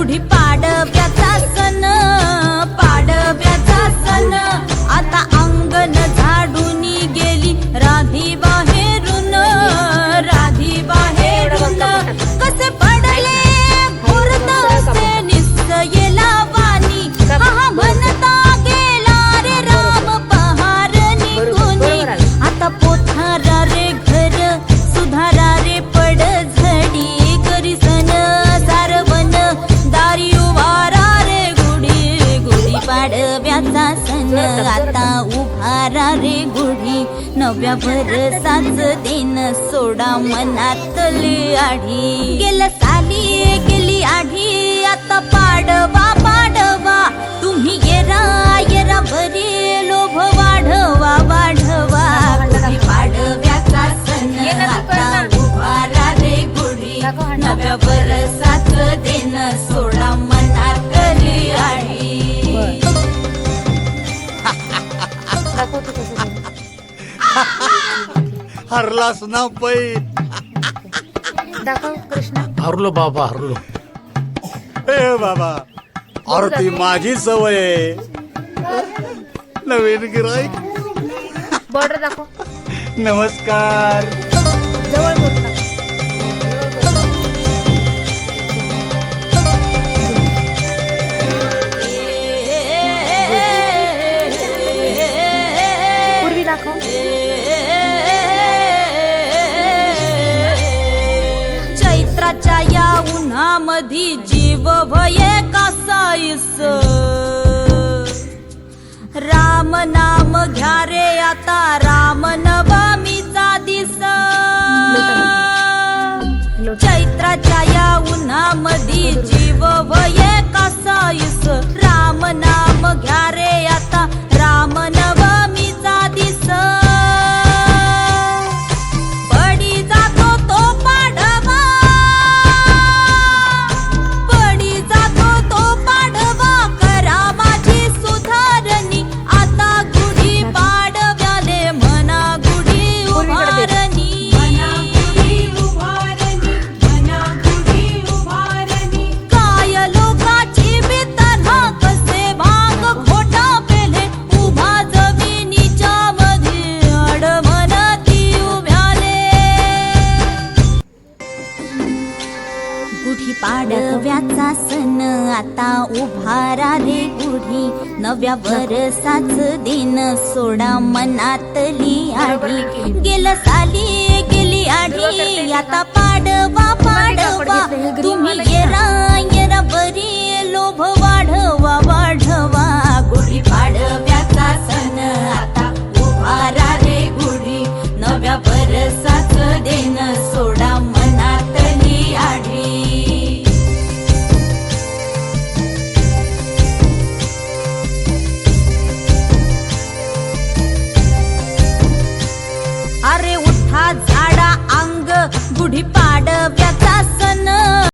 गुढी हारा रे गुढी नव्या भरसाच दिन सोडा मनातली आढी. गेलं साली हरलास ना पै. दाखव कृष्णा. हरलो बाबा हरलो. ए बाबा अरे ती माझी सवय आहे. नवीन गिराईक. बॉर्डर दाखव. नमस्कार. जवळ बोल मधी जीव भये कसाईस राम नाम घ्या गुढी पाडव्याचा सण आता उभारा रे गुढी नव्या वरसाच दिन सोडा मनातली आढी गेलं साली गेली आढी आता पाडवा पाडवा. तुम्ही गेला